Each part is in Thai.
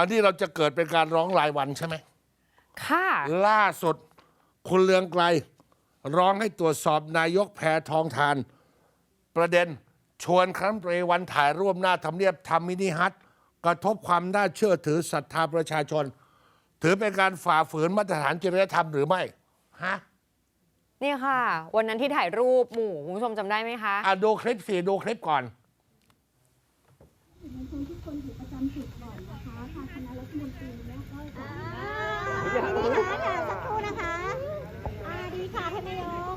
อันนี้เราจะเกิดเป็นการร้องรายวันใช่ไหมค่ะ ล่าสุดคุณเลืองไกล ร้องให้ตรวจสอบนายกแพทองทาน ประเด็นชวนครั้นเปรวันถ่ายร่วมหน้าทำเนียบทำมินิฮัทกระทบความน่าเชื่อถือศรัทธาประชาชน ถือเป็นการฝ่าฝืนมาตรฐานจริยธรรมหรือไม่ฮะนี่ค่ะ วันนั้นที่ถ่ายรูปหมู่คุณผู้ชมจำได้ไหมคะ อะดูคลิปสิดูคลิปก่อนมวลชนทุกคนอยู่ประจำจุดก่อนนะคะทางคณะรัฐมนตรีเนี่ยก็จะ ดีค่ะค่ะสักครู่นะคะอ่าดีค่ะท่านนายก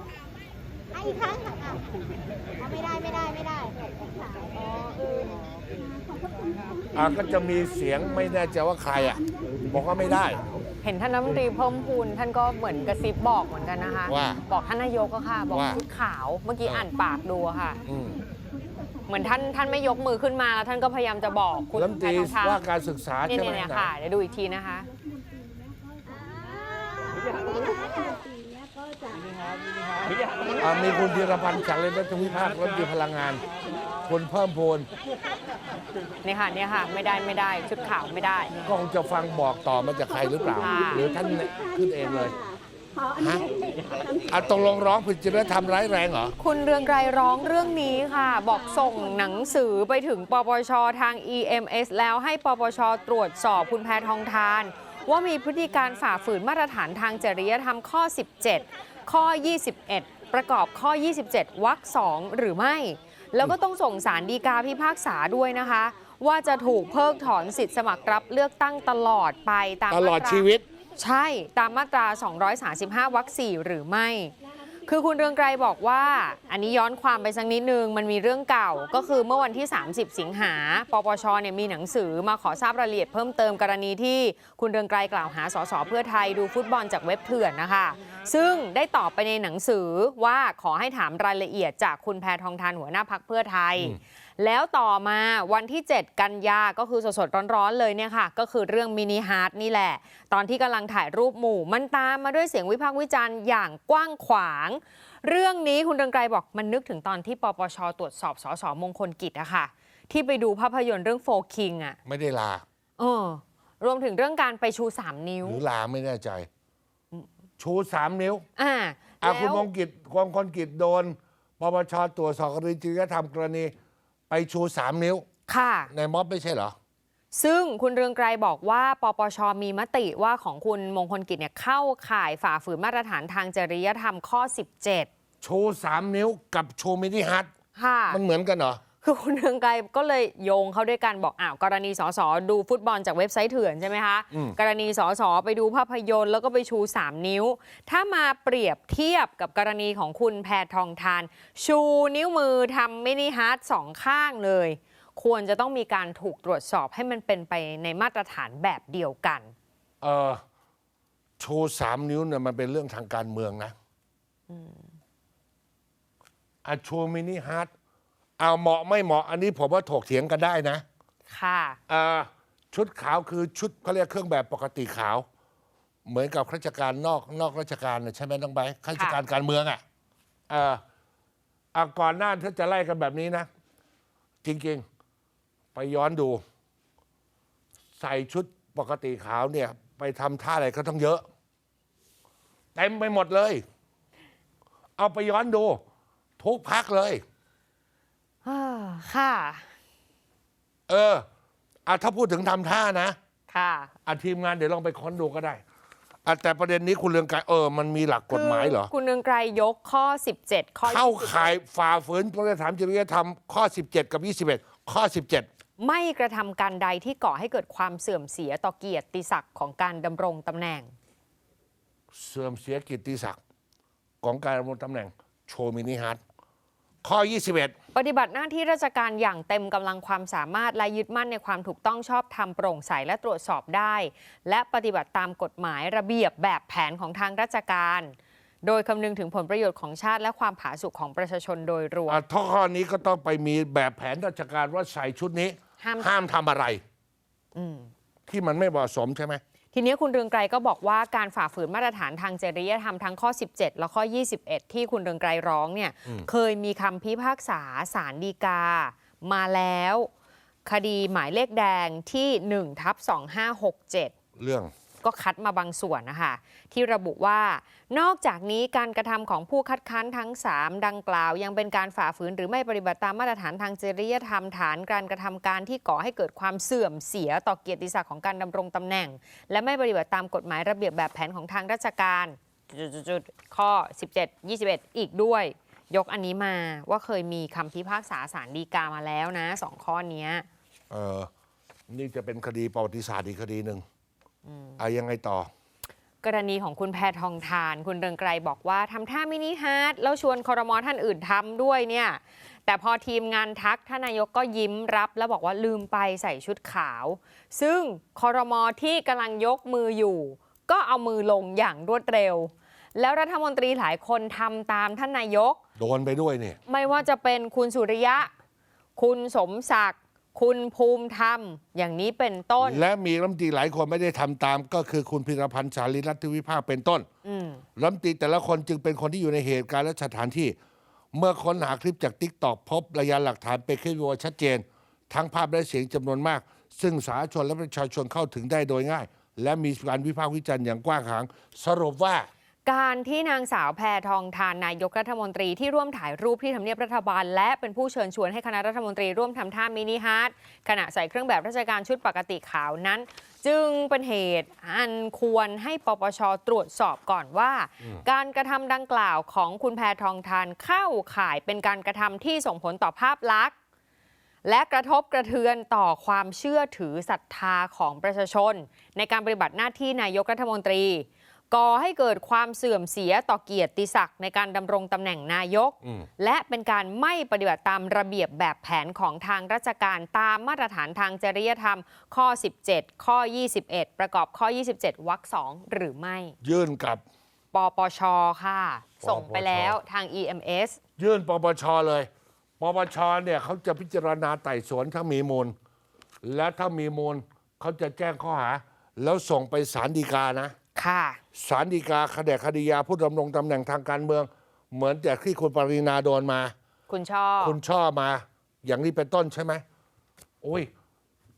อะอีกครั้งค่ะอะอ๋อไม่ได้ไม่ได้ไม่ได้ค่ะอ๋อเออขอบพระคุณค่ะอะก็จะมีเสียงไม่แน่ใจว่าใครอะ บอกว่าไม่ได้ เห็นท่านรัฐมนตรีเพิ่มพูนท่านก็เหมือนกระซิบบอกเหมือนกันนะคะ ว่าบอกท่านนายกก็ค่ะ บอกว่า ชุดขาวเมื่อกี้อ่านปากดูอะค่ะ อืมเหมือนท่านท่านไม่ยกมือขึ้นมาแล้วท่านก็พยายามจะบอกคุณรัฐมนตรีแพทองทานว่าการศึกษาเนี่ยใช่ไหมเนี่ยค่ะเดี๋ยวดูอีกทีนะคะ เนี่ยก็จะ อะมีคุณธีรพันธ์จากเลนทวิภาครัฐมนตรีพลังงานคุณเพิ่มพูนนี่ค่ะเนี่ยค่ะ ไม่ได้ไม่ได้ชุดขาวไม่ได้ ก็คงจะฟังบอกต่อมาจากใครหรือเปล่า ค่ะ หรือท่านขึ้นเองเลยขออนุฮะญาตอะตกลงร้องผิดจริยธรรมร้ายแรงเหรอ คุณเรืองไกรร้องเรื่องนี้ค่ะ บอกส่งหนังสือไปถึงปปชทาง EMS แล้วให้ปปชตรวจสอบคุณแพทองทาน ว่ามีพฤติการฝ่าฝืนมาตรฐานทางจริยธรรมข้อ 17 ข้อ 21 ประกอบข้อ 27วรรคสองหรือไม่ แล้วก็ต้องส่งสารดีกาพิพากษาด้วยนะคะ ว่าจะถูกเพิกถอนสิทธิ์สมัครรับเลือกตั้งตลอดไปตามตลอดมาตราชีวิต ใช่ตามมาตรา 235วรรคสี่หรือไม่ คือคุณเรืองไกรบอกว่า อันนี้ย้อนความไปสักนิดนึง มันมีเรื่องเก่าก็คือเมื่อวันที่ 30 สิงหาปปชเนี่ยมีหนังสือมาขอทราบรายละเอียดเพิ่มเติมกรณีที่คุณเรืองไกรกล่าวหาสสเพื่อไทยดูฟุตบอลจากเว็บเถื่อนนะคะ ซึ่งได้ตอบไปในหนังสือว่าขอให้ถามรายละเอียดจากคุณแพทองทานหัวหน้าพักเพื่อไทยแล้วต่อมาวันที่ 7 กันยาก็คือสดๆร้อนๆเลยเนี่ยค่ะ ก็คือเรื่องมินิฮาร์ดนี่แหละ ตอนที่กำลังถ่ายรูปหมู่ มันตามมาด้วยเสียงวิพากษ์วิจารณ์อย่างกว้างขวาง เรื่องนี้คุณเรืองไกรบอกมันนึกถึงตอนที่ปปชตรวจสอบสสมงคลกิจอะค่ะ ที่ไปดูภาพยนตร์เรื่องโฟคิงอะไม่ได้ลาเออรวมถึงเรื่องการไปชู 3 นิ้ว หรือลาไม่แน่ใจ ชูสามนิ้ว อ่าอะแล้ว คุณมงกิจกองคนกิจโดนปปชตรวจสอบกรณีจริยธรรมกรณี ไปชูสามนิ้วค่ะ ในม็อบไม่ใช่เหรอ ซึ่งคุณเรืองไกรบอกว่าปปชมีมติว่าของคุณมงคลกิจเนี่ยเข้าข่ายฝ่าฝืนมาตรฐานทางจริยธรรมข้อ 17 ชูสามนิ้วกับชูมินิฮัทค่ะ มันเหมือนกันเหรอ คือคุณเรืองไกรก็เลยโยงเข้าด้วยกันบอกอ้าวกรณีสสดูฟุตบอลจากเว็บไซต์เถื่อนใช่ไหมคะอืมกรณีสสไปดูภาพยนตร์แล้วก็ไปชู 3 นิ้ว ถ้ามาเปรียบเทียบกับกรณีของคุณแพทองทาน ชูนิ้วมือทำมินิฮาร์ดสองข้างเลย ควรจะต้องมีการถูกตรวจสอบให้มันเป็นไปในมาตรฐานแบบเดียวกัน เออชูสามนิ้วเนี่ยมันเป็นเรื่องทางการเมืองนะอะชูมินิฮัท เอาเหมาะไม่เหมาะอันนี้ผมว่าถกเถียงกันได้นะค่ะ อ่าชุดขาวคือชุดเขาเรียกเครื่องแบบปกติขาว เหมือนกับข้าราชการนอกนอกราชการน่ะใช่ไหมน้องใบร์ทข้าราชการการเมืองอะเอออะก่อนหน้าถ้าจะไล่กันแบบนี้นะ จริงๆ ไปย้อนดู ใส่ชุดปกติขาวเนี่ย ไปทำท่าอะไรก็ต้องเยอะเต็มไปหมดเลย เอาไปย้อนดู ทุกพักเลย ค่ะ เอออะถ้าพูดถึงทำท่านะค่ะอาทีมงานเดี๋ยวลองไปค้นดูก็ได้อะแต่ประเด็นนี้คุณเรืองไกรเออ มันมีหลักกฎหมายเหรอคือคุณเรืองไกรยกข้อ 17 ข้อเข้า21ข่ายฝ่าฝืนมาตรฐานจริยธรรมข้อ 17 กับ 21 ข้อ 17 ไม่กระทำการใดที่ก่อให้เกิดความเสื่อมเสียต่อเกียรติศักดิ์ของการดำรงตำแหน่ง เสื่อมเสียกิตติศักดิ์ของการดำรงตำแหน่งโชว์มินิฮาร์ด ข้อ 21 ปฏิบัติหน้าที่ราชการอย่างเต็มกำลังความสามารถ และยึดมั่นในความถูกต้องชอบธรรมโปร่งใสและตรวจสอบได้ และปฏิบัติตามกฎหมายระเบียบแบบแผนของทางราชการ โดยคำนึงถึงผลประโยชน์ของชาติ และความผาสุกของประชาชนโดยรวม อะถ้าข้อนี้ก็ต้องไปมีแบบแผนราชการว่าใส่ชุดนี้ ห้าม ห้ามทำอะไรอืมที่มันไม่เหมาะสมใช่ไหม ทีนี้คุณเรืองไกรก็บอกว่าการฝ่าฝืนมาตรฐานทางจริยธรรมทั้งข้อ 17 และข้อ 21 ที่คุณเรืองไกรร้องเนี่ยเคยมีคำพิพากษาสารดีกา มาแล้ว คดีหมายเลขแดงที่1ทับ2567 เรื่อง ก็คัดมาบางส่วนนะคะที่ระบุว่านอกจากนี้การกระทำของผู้คัดค้านทั้ง 3 ดังกล่าว ยังเป็นการฝ่าฝืนหรือไม่ปฏิบัติตามมาตรฐานทางจริยธรรมฐานการกระทำการที่ก่อให้เกิดความเสื่อมเสียต่อเกียรติศักดิ์ของการดำรงตำแหน่ง และไม่ปฏิบัติตามกฎหมายระเบียบแบบแผนของทางราชการจุดๆข้อ 17 21 อีกด้วย ยกอันนี้มาว่าเคยมีคำพิพากษาสารดีกามาแล้วนะสองข้อนี้เออนี่จะเป็นคดีประวัติศาสตร์อีกคดีหนึ่ง อะยังไงต่อ กรณีของคุณแพทองทาน คุณเรืองไกรบอกว่าทำท่ามินิฮาร์ดแล้วชวนคอรมอท่านอื่นทำด้วยเนี่ย แต่พอทีมงานทักท่านนายกก็ยิ้มรับ แล้วบอกว่าลืมไปใส่ชุดขาว ซึ่งคอรมอที่กำลังยกมืออยู่ ก็เอามือลงอย่างรวดเร็วแล้วรัฐมนตรีหลายคนทำตามท่านนายก โดนไปด้วยเนี่ย ไม่ว่าจะเป็นคุณสุริยะ คุณสมศักดิ์ คุณภูมิธรรมอย่างนี้เป็นต้น และมีรัฐมนตรีหลายคนไม่ได้ทำตาม ก็คือคุณพิรพันธ์สารีรัตนวิภาคเป็นต้นอืมรัฐมนตรีแต่ละคนจึงเป็นคนที่อยู่ในเหตุการณ์และสถานที่ เมื่อค้นหาคลิปจากทิกตอกพบระยะหลักฐานเป็นคลิปวิดีโอชัดเจน ทั้งภาพและเสียงจำนวนมาก ซึ่งสาธารณชนและประชาชนเข้าถึงได้โดยง่าย และมีการวิพากษ์วิจารณ์อย่างกว้างขวางสรุปว่า การที่นางสาวแพทองทานนายกรัฐมนตรีที่ร่วมถ่ายรูปที่ทำเนียบรัฐบาล และเป็นผู้เชิญชวนให้คณะรัฐมนตรีร่วมทำท่ามินิฮาร์ดขณะใส่เครื่องแบบราชการชุดปกติขาวนั้น จึงเป็นเหตุอันควรให้ปปชตรวจสอบก่อนว่า การกระทำดังกล่าวของคุณแพทองทานเข้าข่ายเป็นการกระทำที่ส่งผลต่อภาพลักษณ์และกระทบกระเทือนต่อความเชื่อถือศรัทธาของประชาชน ในการปฏิบัติหน้าที่นายกรัฐมนตรี ก่อให้เกิดความเสื่อมเสียต่อเกียรติศักดิ์ในการดำรงตำแหน่งนายกอืมและเป็นการไม่ปฏิบัติตามระเบียบแบบแผนของทางราชการตามมาตรฐานทางจริยธรรม ข้อ 17 ข้อ 21 ประกอบข้อ 27วรรคสองหรือไม่ ยื่นกับปปชค่ะ ส่งไปแล้วทาง EMS ยื่นปปชเลย ปปชเนี่ยเขาจะพิจารณาไต่สวนถ้ามีมูล และถ้ามีมูลเขาจะแจ้งข้อหา แล้วส่งไปศาลฎีกานะ ค่ะ ศาลฎีกาคดีคดียาผู้ดำรงตำแหน่งทางการเมือง เหมือนแต่ที่คุณปรินาโดนมา คุณชอบคุณช่อมา อย่างนี้เป็นต้นใช่ไหมโอ้ย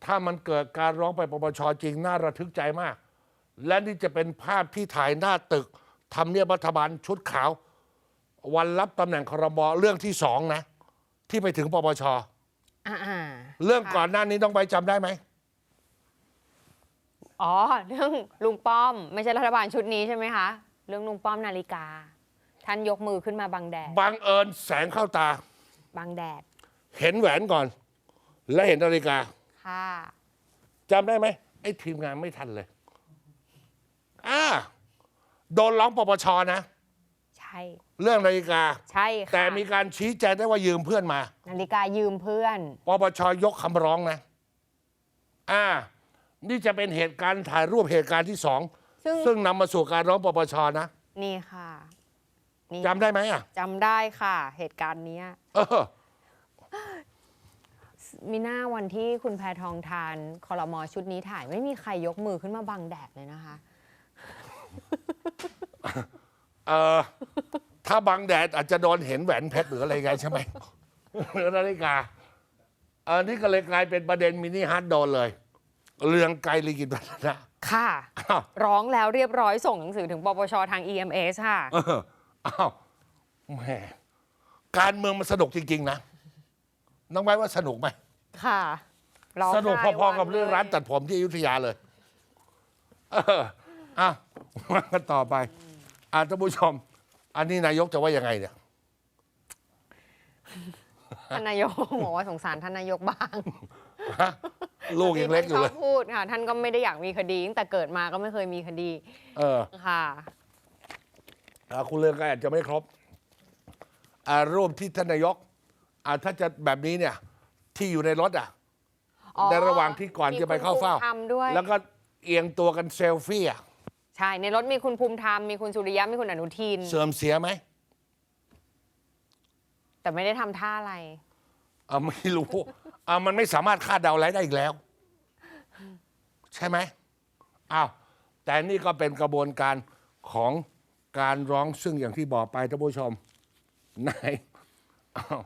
ถ้ามันเกิดการร้องไปปปชจริงน่าระทึกใจมาก และนี่จะเป็นภาพที่ถ่ายหน้าตึกทำเนียบรัฐบาลชุดขาว วันรับตำแหน่งครมเรื่องที่สองนะ ที่ไปถึงปปชอ่าๆ เรื่องก่อนหน้านี้ต้องไปจำได้ไหม อ๋อ เรื่องลุงป้อม ไม่ใช่รัฐบาลชุดนี้ใช่ไหมคะ เรื่องลุงป้อมนาฬิกา ท่านยกมือขึ้นมาบังแดด บังเอิญแสงเข้าตา บังแดด เห็นแหวนก่อน และเห็นนาฬิกาค่ะจำได้ไหมไอ้ทีมงานไม่ทันเลยอ่าโดนร้องปปชนะ ใช่ เรื่องนาฬิกา ใช่ค่ะแต่มีการชี้แจงได้ว่ายืมเพื่อนมา นาฬิกายืมเพื่อน ปปชยกคำร้องนะ อ่า นี่จะเป็นเหตุการณ์ถ่ายรูปเหตุการณ์ที่สองซึ่งซึ่งนำมาสู่การร้องปปชนะนี่ค่ะนี่จำได้ไหมอะจำได้ค่ะ เหตุการณ์เนี้ยเออมีหน้าวันที่คุณแพทองทานคอรมอชุดนี้ถ่ายไม่มีใครยกมือขึ้นมาบังแดดเลยนะคะ เออถ้าบังแดดอาจจะโดนเห็นแหวนเพชรหรืออะไรไงใช่ไหมหรือนาฬิกาเออนี่ก็เลยกลายเป็นประเด็นมินิฮาร์ดโดนเลย เรื่องไกลลิกิตวัฒนะ ค่ะ อ้าว ร้องแล้วเรียบร้อยส่งหนังสือถึงปปชทาง EMS ค่ะ เอออ้าวแหมการเมืองมันสนุกจริง ๆ นะน้องไว้ว่าสนุกไหม ค่ะร้องสนุกไห้พอๆกับวันเรื่องร้านตัดผมที่อยุธยาเลย เอออะว่ากันต่อไปอ่าท่านผู้ชม อันนี้นายกจะว่ายังไงเนี่ย ท่านนายกบอกว่าสงสารท่านนายกบ้าง ฮะ ลูกยังเล็กอยู่ท่านเลชอยบพูดค่ะ ท่านก็ไม่ได้อยากมีคดีตั้งแต่เกิดมาก็ไม่เคยมีคดีเออค่ะ อะคุณเรืองไกรอาจจะไม่ครบอ่ารูปที่ท่านนายกอ่าถ้าจะแบบนี้เนี่ย ที่อยู่ในรถอะ อ๋อในระหว่างที่ก่อนจะไปเข้าเฝ้า มีคุณภูมิธรรมด้วยแล้วก็เอียงตัวกันเซลฟี่อะใช่ในรถมีคุณภูมิธรรมมีคุณสุริยะมีคุณอนุทิน เสื่อมเสียไหมแต่ไม่ได้ทำท่าอะไรเอาไม่รู้อ่ามันไม่สามารถคาดเดาอะไรได้อีกแล้ว ใช่ไหมอ้าวแต่นี่ก็เป็นกระบวนการของการร้องซึ่งอย่างที่บอกไปท่านผู้ชมนายอ้าว